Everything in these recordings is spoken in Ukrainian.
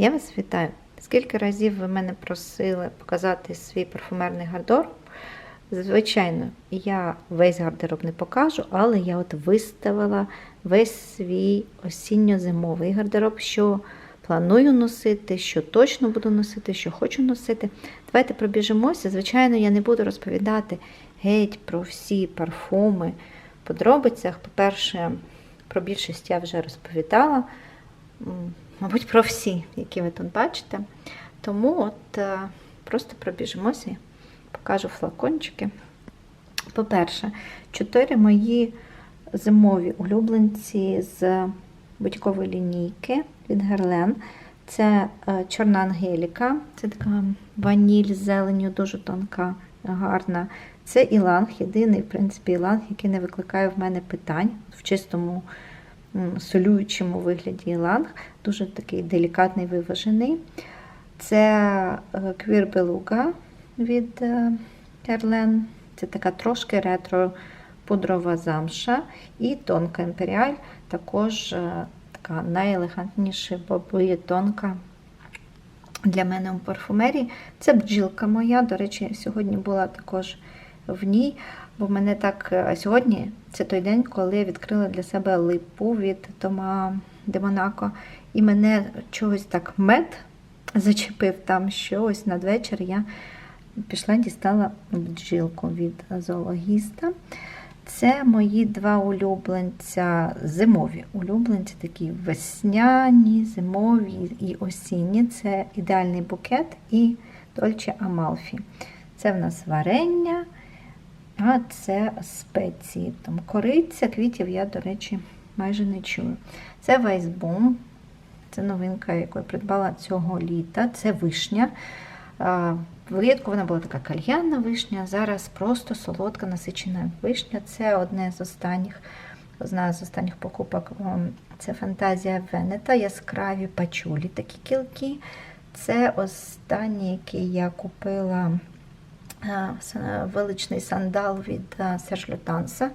Я вас вітаю. Скільки разів ви мене просили показати свій парфумерний гардероб? Звичайно, я весь гардероб не покажу, але я от виставила весь свій осінньо-зимовий гардероб, що планую носити, що точно буду носити, що хочу носити. Давайте пробіжимося. Звичайно, я не буду розповідати геть про всі парфуми подробицях. По-перше, про більшість я вже розповідала. Мабуть, про всі, які ви тут бачите. Тому от е, просто пробіжимося і покажу флакончики. По-перше, чотири мої зимові улюбленці з будь-якої лінійки від Герлен. Це е, чорна ангеліка, це така ваніль з зеленю, дуже тонка, гарна. Це іланг, єдиний, в принципі, іланг, який не викликає в мене питань в чистому солюючому вигляді іланг, дуже такий делікатний, виважений. Це квір белуга від Герлен. Це така трошки ретро пудрова замша і тонка імперіаль, також е, така найелегантніша бабує тонка для мене у парфумерії. Це бджілка моя. До речі, сьогодні була також в ній, бо мене так е, сьогодні це той день, коли я відкрила для себе липу від Тома де Монако. І мене чогось так мед зачепив там, що ось надвечір я пішла дістала бджілку від зоологіста. Це мої два улюбленця зимові. Улюбленці такі весняні, зимові і осінні. Це ідеальний букет і Дольче Амалфі. Це в нас варення, а це спеції. Там кориця, квітів я, до речі, майже не чую. Це Вайсбум. Це новинка, яку я придбала цього літа. Це вишня. Влітку вона була така кальянна вишня, зараз просто солодка насичена вишня. Це одне з останніх, одна з останніх покупок. Це фантазія Венета, яскраві пачулі такі кілки. Це останній, який я купила величний сандал від Серж Лютанса.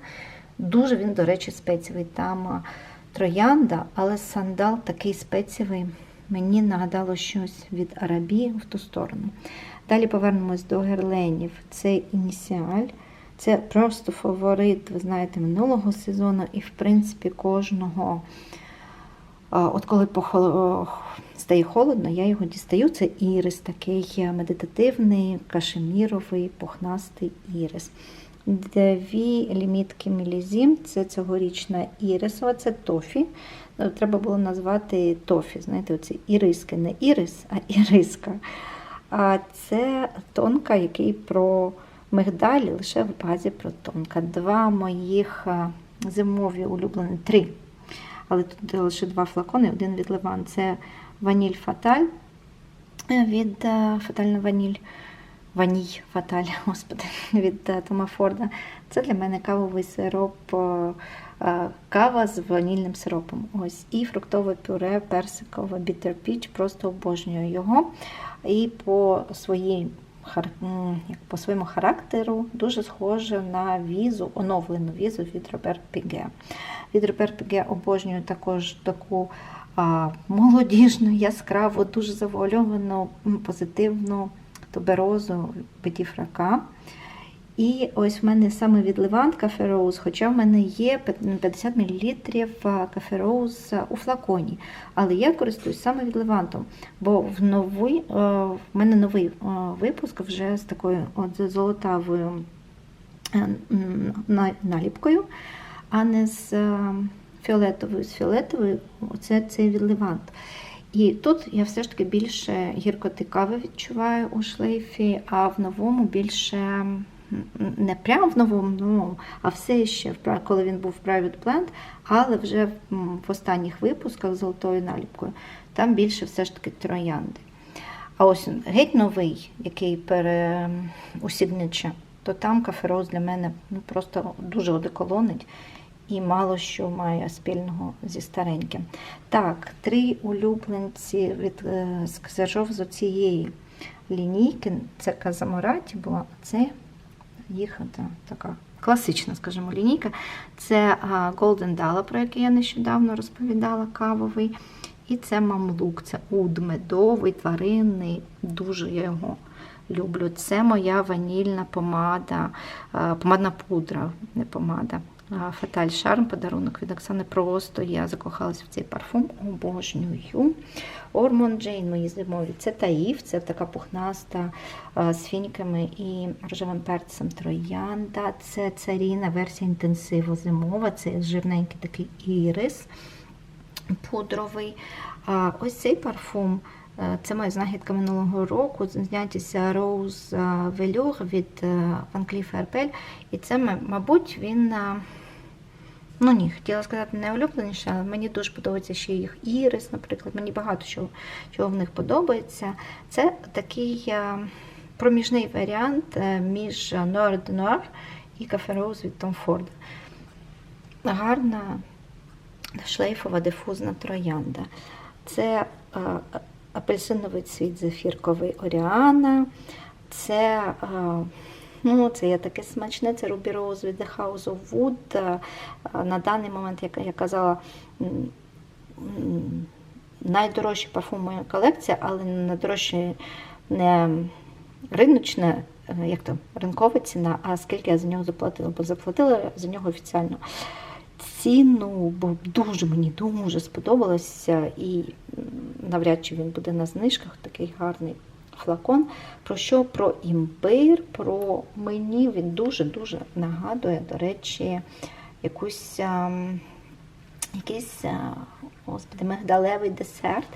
Дуже він, до речі, спецієвий. Там троянда, але сандал такий спецієвий. Мені нагадало щось від Арабії в ту сторону. Далі повернемось до герленів. Це ініціаль. Це просто фаворит, ви знаєте, минулого сезону, і, в принципі, кожного, от коли стає холодно, я його дістаю. Це ірис, такий медитативний, кашеміровий, пухнастий ірис. Дві лімітки Мілізім, це цьогорічна ірисова, це тофі. Треба було назвати тофі. Знаєте, оці іриски, не ірис, а іриска. А це тонка, який про мигдалі лише в базі про тонка. Два моїх зимові улюблені, три. Але тут лише два флакони, один від Ливан. Це ваніль Фаталь від Фатальна ваніль. Ваній Фаталь, господи, від Тома Форда. Це для мене кавовий сироп, кава з ванільним сиропом. Ось. І фруктове пюре, персикове Bitter Peach, просто обожнюю його. І по своїй, по своєму характеру дуже схоже на візу, оновлену візу від Роберт Піге. Від Роберт Піге обожнюю також таку молодіжну, яскраву, дуже завуальовану, позитивну туберозу Петіфрака. І ось в мене саме від Левант Кафе Роуз, хоча в мене є 50 мл Кафе Роуз у флаконі. Але я користуюсь саме від Левантом, бо в новий, в мене новий випуск вже з такою от золотавою наліпкою, а не з фіолетовою. З фіолетовою це цей від Левант. І тут я все ж таки більше гіркоти кави відчуваю у шлейфі, а в новому більше не прямо в новому, новому, а все ще, коли він був Private Blend, але вже в останніх випусках з золотою наліпкою, там більше все ж таки троянди. А ось геть новий, який пере то там кафероз для мене ну, просто дуже одеколонить і мало що має спільного зі стареньким. Так, три улюбленці від Скзержов з цієї лінійки. Це Казамораті була, це їх та, така класична, скажімо, лінійка. Це Golden Dala, про який я нещодавно розповідала, кавовий. І це мамлук, це уд медовий, тваринний, дуже я його люблю. Це моя ванільна помада, е, помадна пудра, не помада. Фаталь Шарм, подарунок від Оксани. Просто я закохалася в цей парфум, обожнюю. Ормон Джейн, мої зимові. Це таїв, це така пухнаста з фініками і рожевим перцем троянда. Це царіна, версія інтенсиву зимова, це жирненький такий ірис пудровий. Ось цей парфум. Е, Це моя знахідка минулого року, знятися Rose Velour від е, Van Cleef Arpels. І це, мабуть, він. е, Ну ні, хотіла сказати найулюбленіше, але мені дуже подобається ще їх ірис, наприклад. Мені багато чого, чого в них подобається. Це такий е, проміжний варіант е, між Noir de Noir і Cafe Rose від Tom Ford. Гарна шлейфова дифузна троянда. Це е, апельсиновий цвіт зефірковий Оріана. Це, ну, це є таке смачне, це Ruby Rose від The House of Wood. На даний момент, як я казала, м, м, найдорожчий парфум моєї колекції, але не найдорожчий не риночна, е, як то, ринкова ціна, а скільки я за нього заплатила, бо заплатила за нього офіціально ціну, бо дуже мені дуже сподобалося, і навряд чи він буде на знижках, такий гарний флакон. Про що? Про імбир, про мені він дуже-дуже нагадує, до речі, якусь. ем, Якийсь, а, господи, мигдалевий десерт,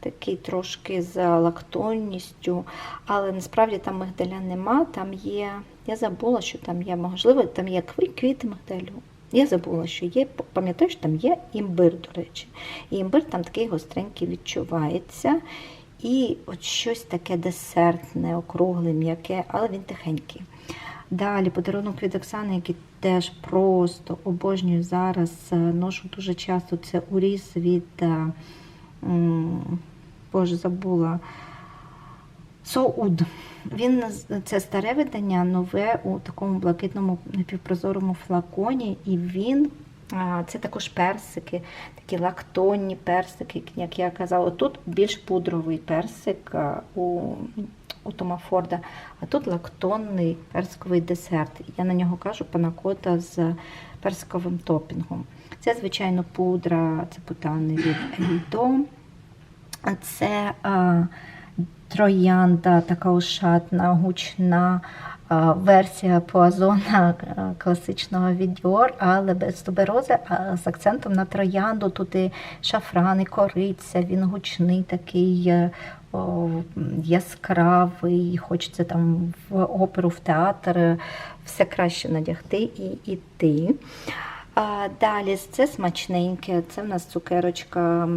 такий трошки з лактонністю, але насправді там мигдаля нема, там є, я забула, що там є, можливо, там є кві- квіти мигдалю. Я забула, що є, пам'ятаю, що там є імбир, до речі. І імбир там такий гостренький відчувається. І от щось таке десертне, округле, м'яке, але він тихенький. Далі подарунок від Оксани, який теж просто обожнюю зараз. е, Ношу дуже часто. Це уріз від е, Боже, забула. Соуд. Він це старе видання, нове у такому блакитному напівпрозорому флаконі, і він. а, Це також персики, такі лактонні персики, як я казала. Тут більш пудровий персик а, у, у Тома Форда, а тут лактонний персиковий десерт. Я на нього кажу панакота з персиковим топінгом. Це, звичайно, пудра, це путани від Ельдо. Це а, троянда, така ушатна, гучна версія пуазона а, класичного від Dior, але без туберози, а з акцентом на троянду. Тут і шафран, кориця, він гучний, такий е, о, яскравий, хочеться там в оперу, в театр, е, все краще надягти і йти. А, Далі це смачненьке. Це в нас цукерочка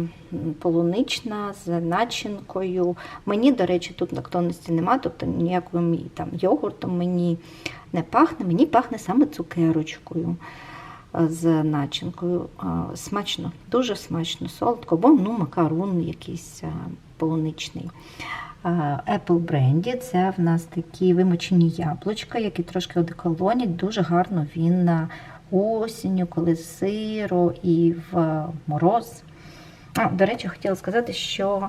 полунична з начинкою. Мені, до речі, тут лактонності нема, тобто ніяким там йогуртом мені не пахне. Мені пахне саме цукерочкою з начинкою. Смачно, дуже смачно, солодко, бо ну, макарон якийсь а, полуничний. А, Apple Brandy це в нас такі вимочені яблучка, які трошки одеколонять. Дуже гарно він осінню, коли сиро і в мороз. А, до речі, хотіла сказати, що,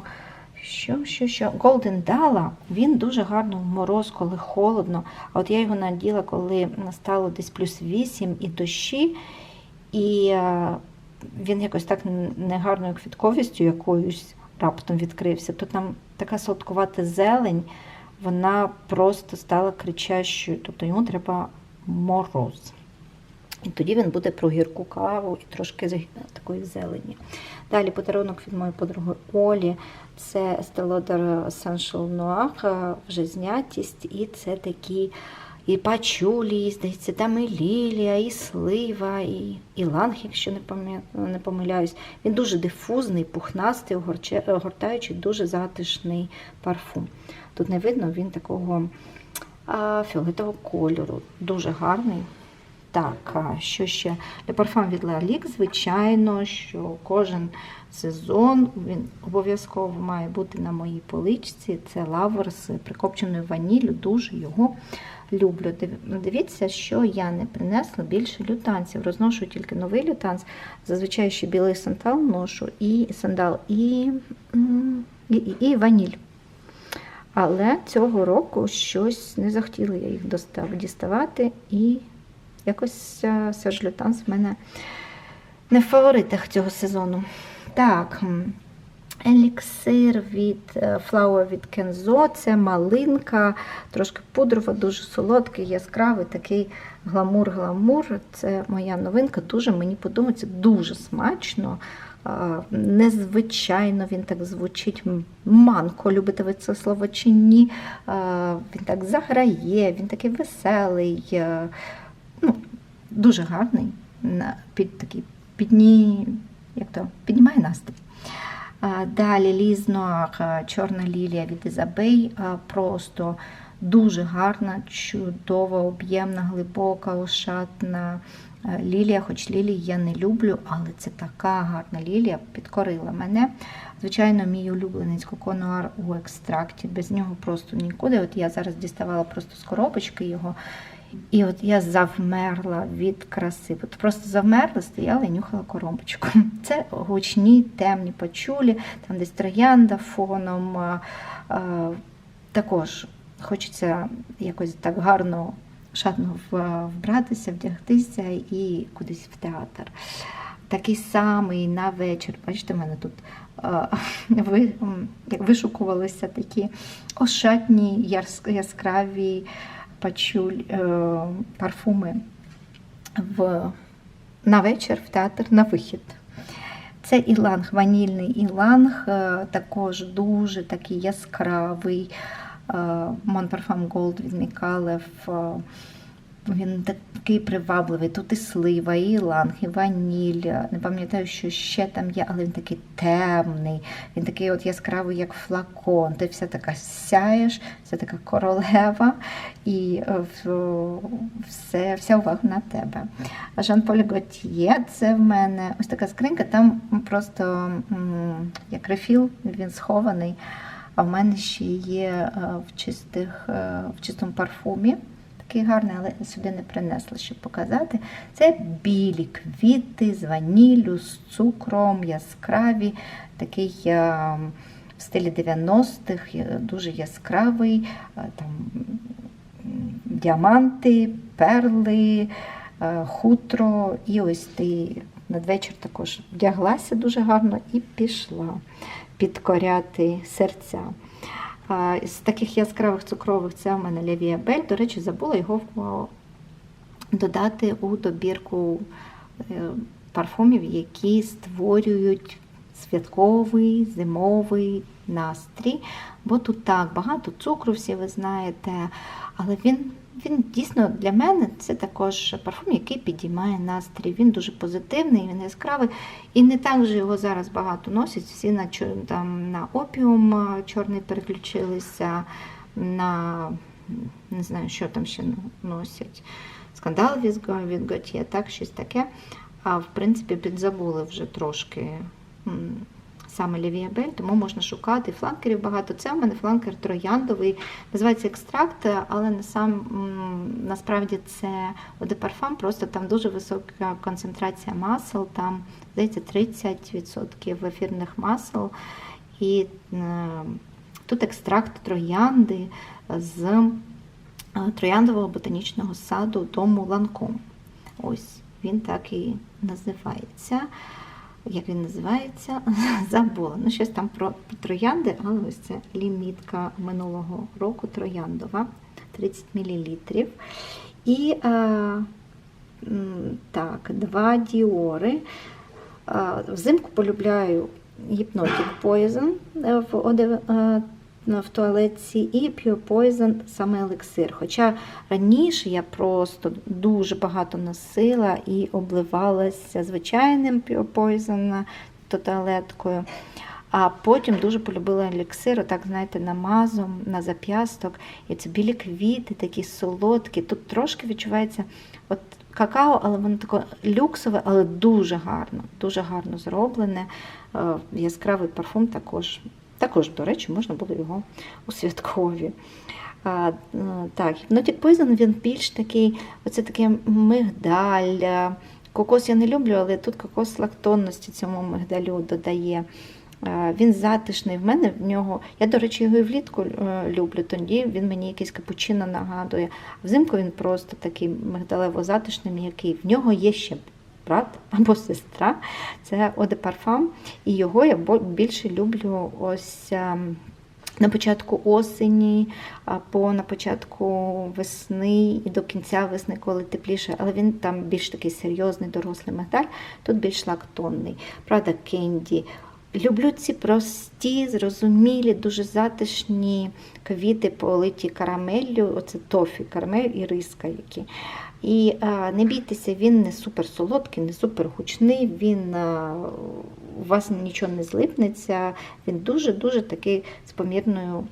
що, що, що Golden Dala, він дуже гарно в мороз, коли холодно. А от я його наділа, коли стало десь плюс 8 і дощі, і е, він якось так негарною квітковістю якоюсь раптом відкрився. То там така солодкувата зелень, вона просто стала кричащою, тобто йому треба мороз. І тоді він буде про гірку каву і трошки такої зелені. Далі подарунок від моєї подруги Олі. Це Estee Essential Noir, е, вже знятість, і це такі і пачулі, здається, там і лілія, і слива, і, і ланг, якщо не, помиляюсь. Він дуже дифузний, пухнастий, огортаючий, дуже затишний парфум. Тут не видно, він такого а, фіолетового кольору, дуже гарний Так, що ще? Для парфум від Лалік, звичайно, що кожен сезон він обов'язково має бути на моїй поличці. Це лавр з прикопченою ваніллю, дуже його люблю. Дивіться, що я не принесла більше лютанців. Розношу тільки новий лютанц. Зазвичай ще білий сандал ношу, і сандал, і, і, і, і ваніль. Але цього року щось не захотіла я їх достав, діставати, і якось е, Серж Лютанс в мене не в фаворитах цього сезону. Так, еліксир від е, Flower від Kenzo, це малинка, трошки пудрова, дуже солодкий, яскравий, такий гламур-гламур. Це моя новинка. Дуже мені подобається, дуже смачно. Незвичайно він так звучить. Манко, любите ви це слово чи ні? Він так заграє, він такий веселий, е, ну, дуже гарний. Під такий підні, як то, піднімає настрій. Далі Лізнуар, Чорна лілія від Ізабей. Просто дуже гарна, чудова, об'ємна, глибока, ошатна е, лілія. Хоч лілії я не люблю, але це така гарна лілія, підкорила мене. Звичайно, мій улюбленець коконуар у екстракті. Без нього просто нікуди. От я зараз діставала просто з коробочки його. І от я завмерла від краси. От просто завмерла, стояла і нюхала коробочку. Це гучні, темні пачулі, там десь троянда фоном. Також хочеться якось так гарно, шатно вбратися, вдягтися і кудись в театр. Такий самий на вечір. Бачите, в мене тут вишукувалися такі ошатні, яскраві пачуль, е, парфуми в, на вечір в театр на вихід. Це іланг, ванільний іланг, е, також дуже такий яскравий. Монпарфам Голд Gold від Мікалев. Е, Він такий привабливий. Тут і слива, і іланг, і ваніль. Не пам'ятаю, що ще там є, але він такий темний. Він такий от яскравий, як флакон. Ти вся така сяєш, вся така королева, і е, все, вся увага на тебе. А Жан-Поль Готьє це в мене ось така скринька, там просто як рефіл, він схований. А в мене ще є е, в, чистих, е, в чистому парфумі. Такий гарний, але сюди не принесла, щоб показати. Це білі квіти з ваніллю, з цукром, яскраві, такий е, в стилі 90-х, е, дуже яскравий. е, Там діаманти, перли, е, хутро. І ось ти надвечір також вдяглася дуже гарно і пішла підкоряти серця. З таких яскравих цукрових це в мене Левіабель. До речі, забула його додати у добірку е, парфумів, які створюють святковий зимовий настрій. Бо тут так багато цукру, всі ви знаєте, але він, він дійсно для мене це також парфум, який підіймає настрій. Він дуже позитивний, він яскравий. І не так же його зараз багато носять. Всі на, там, на опіум чорний переключилися, на не знаю, що там ще носять. Скандал від Го- Готьє, так, щось таке. А в принципі, підзабули вже трошки саме Лівіабель, тому можна шукати. Фланкерів багато. Це у мене фланкер трояндовий, називається екстракт, але на сам, насправді це Parfum, просто там дуже висока концентрація масел, там, здається, 30% ефірних масел. І тут екстракт троянди з е, трояндового ботанічного саду дому Ланком. Ось він так і називається. Як він називається? Забула. Ну, щось там про, троянди, але ось це лімітка минулого року трояндова 30 мл. І е, так, два діори. Е, Взимку полюбляю гіпнотік Poison е, в, е, в туалетці і Pure Poison саме елексир. Хоча раніше я просто дуже багато носила і обливалася звичайним Pure Poison туалеткою. А потім дуже полюбила еліксир, так, знаєте, намазом на зап'ясток. І це білі квіти, такі солодкі. Тут трошки відчувається от какао, але воно таке люксове, але дуже гарно, дуже гарно зроблене. Е, Яскравий парфум також. Також, до речі, можна було його у святкові. А, так, Hypnotic Poison, він більш такий, оце таке мигдаль. Кокос я не люблю, але тут кокос лактонності цьому мигдалю додає. Він затишний в мене в нього. Я, до речі, його і влітку е, люблю, тоді він мені якийсь капучино нагадує. Взимку він просто такий мигдалево затишний, м'який. В нього є ще брат або сестра. Це Оде Парфам. І його я більше люблю ось. ем, на початку осені, або на початку весни і до кінця весни, коли тепліше, але він там більш такий серйозний, дорослий мигдаль, тут більш лактонний. Правда, кенді. Люблю ці прості, зрозумілі, дуже затишні квіти, политі карамеллю, оце тофі, карамель і риска які. І а, не бійтеся, він не супер солодкий, не супер гучний, він а, у вас нічого не злипнеться, він дуже-дуже такий з помірною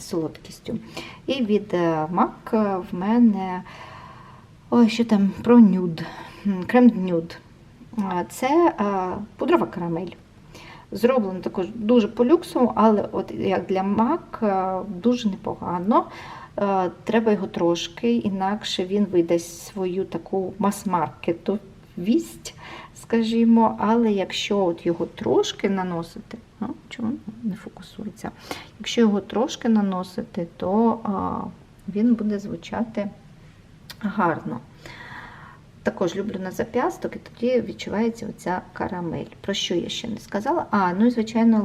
солодкістю. І від е, MAC в мене ой, що там про нюд, крем нюд. Це пудрова карамель. Зроблено також дуже по люксу, але от як для а, дуже непогано. Е, Треба його трошки, інакше він видасть свою таку мас-маркетовість, скажімо, але якщо от його трошки наносити, а, чому не фокусується? Якщо його трошки наносити, то а, він буде звучати гарно. Також люблю на зап'ясток, і тоді відчувається оця карамель. Про що я ще не сказала? А, ну і звичайно,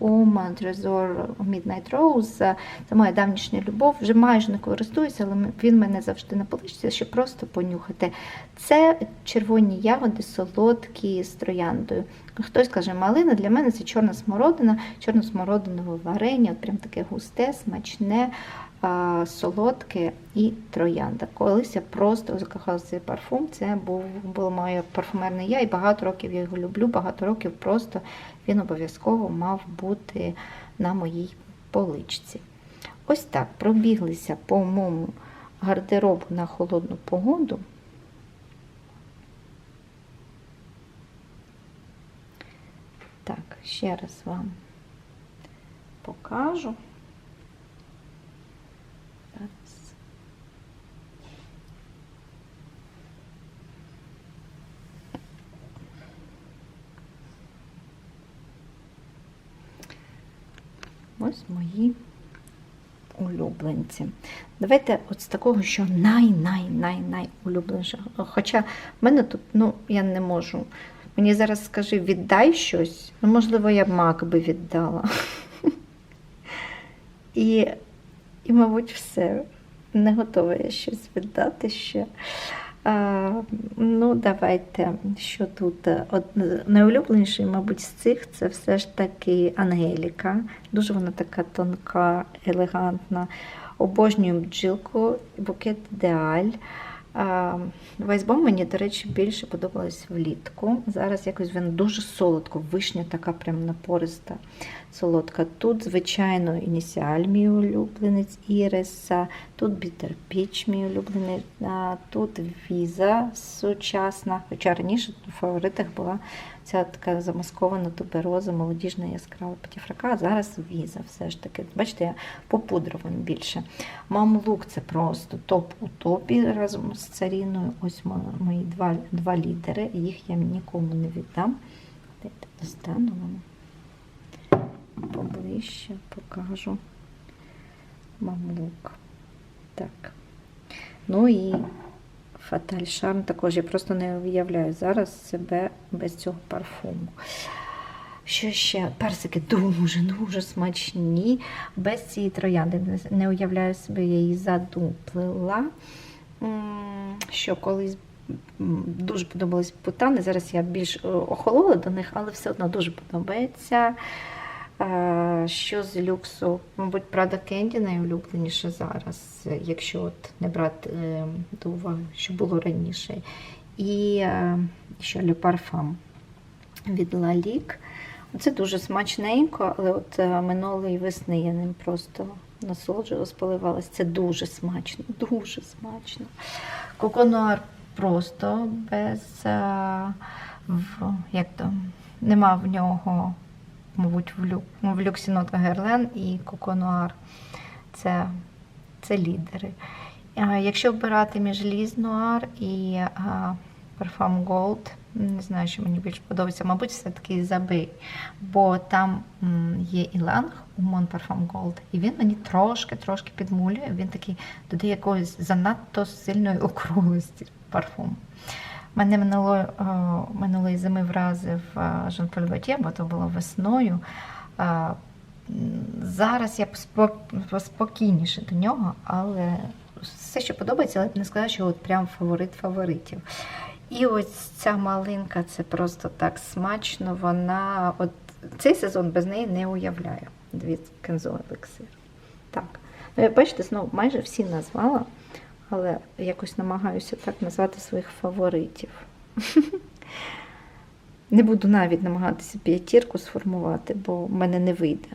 Lancome Trésor Midnight Rose. Це моя давнішня любов. Вже майже не користуюся, але він мене завжди на поличці, щоб просто понюхати. Це червоні ягоди, солодкі з трояндою. Хтось каже, малина, для мене це чорна смородина, чорно-смородинове варення, от прям таке густе, смачне, солодке і троянда. Колись я просто закохалася цей парфум. Це був було моє парфумерне я, і багато років я його люблю. Багато років просто він обов'язково мав бути на моїй поличці. Ось так пробіглися по моєму гардеробу на холодну погоду. Так, ще раз вам покажу. Зараз. Ось мої улюбленці. Давайте от з такого, що най-най-най-най улюбленіше. Хоча в мене тут, ну, я не можу. Мені зараз скажи, віддай щось. Ну, можливо, я б мак би віддала. І, і, мабуть, все. Не готова я щось віддати ще. Ну, давайте, що тут? Найулюбленіший, мабуть, з цих це все ж таки Ангеліка. Дуже вона така тонка, елегантна. Обожнюю бджілку, букет Деаль. Вайсбом мені, до речі, більше подобалось влітку. Зараз якось він дуже солодко, вишня така прям напориста, солодка. Тут, звичайно, ініціаль мій улюбленець Іриса, тут Bitter Peach мій улюблений, тут віза сучасна. Хоча раніше в фаворитах була ця така замаскована тубероза, молодіжна яскрава патіфрака, а зараз віза все ж таки. Бачите, я попудровим більше. Мамлук це просто топ у топі разом з царіною. Ось мої два, два лідери. Їх я нікому не віддам. Дайте достану вам поближче покажу мамлук. Так. Ну і Фаталь Шарм також. Я просто не уявляю зараз себе без цього парфуму. Що ще? Персики дуже-дуже смачні. Без цієї троянди не уявляю себе, я її задуплила. Що колись дуже подобались путани. Зараз я більш охолола до них, але все одно дуже подобається. Що з люксу? Мабуть, Prada Candy найулюбленіше зараз, якщо от не брати до уваги, що було раніше. І що Le від Lalique. Це дуже смачненько, але от минулої весни я ним просто насолоджувалась, поливалась. Це дуже смачно, дуже смачно. Коконуар просто без як то, нема в нього, мабуть, в, люк, ну, в люксі нотка Герлен і Коконуар. Це, це лідери. Якщо обирати між Ліз Нуар і Parfum Gold, не знаю, що мені більше подобається, мабуть, все-таки забий. Бо там є іланг у Mon Parfum Gold, і він мені трошки-трошки підмулює. Він такий додає якоїсь занадто сильної округлості парфуму. Мене минуло, минулої зими вразив Жан Поль Готє, бо то було весною. Зараз я спо- спокійніше до нього, але все, що подобається, але не сказала, що от прям фаворит фаворитів. І ось ця малинка, це просто так смачно. Вона от цей сезон без неї не уявляю. Дивіться, Кензо елексир. Так. Ну, як бачите, знову майже всі назвала, але якось намагаюся так назвати своїх фаворитів. Не буду навіть намагатися п'ятірку сформувати, бо в мене не вийде.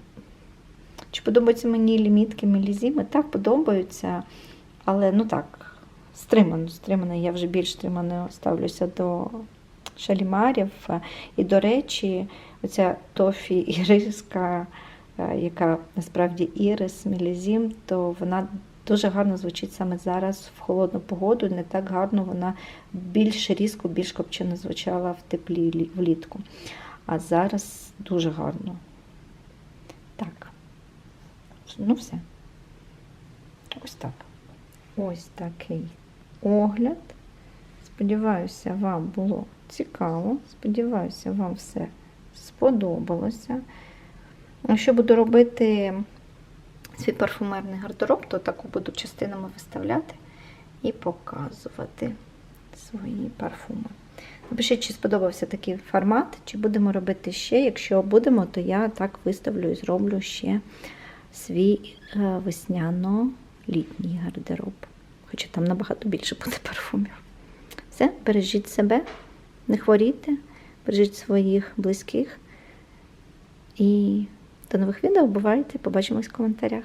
Чи подобаються мені лімітки мелізіми? Так, подобаються, але ну так, стримано, стримано. Я вже більш стримано ставлюся до шалімарів. І, до речі, оця тофі іриска, е, яка насправді ірис, мелізім, то вона дуже гарно звучить саме зараз в холодну погоду. Не так гарно вона більш різко, більш копчено звучала в теплі влітку. А зараз дуже гарно. Так. Ну, все. Ось так. Ось такий огляд. Сподіваюся, вам було цікаво. Сподіваюся, вам все сподобалося. Якщо буду робити свій парфумерний гардероб, то таку буду частинами виставляти і показувати свої парфуми. Напишіть, чи сподобався такий формат, чи будемо робити ще. Якщо будемо, то я так виставлю і зроблю ще свій е, весняно-літній гардероб. Хоча там набагато більше буде парфумів. Все, бережіть себе, не хворійте, бережіть своїх близьких. І до нових відео. Бувайте, побачимось в коментарях.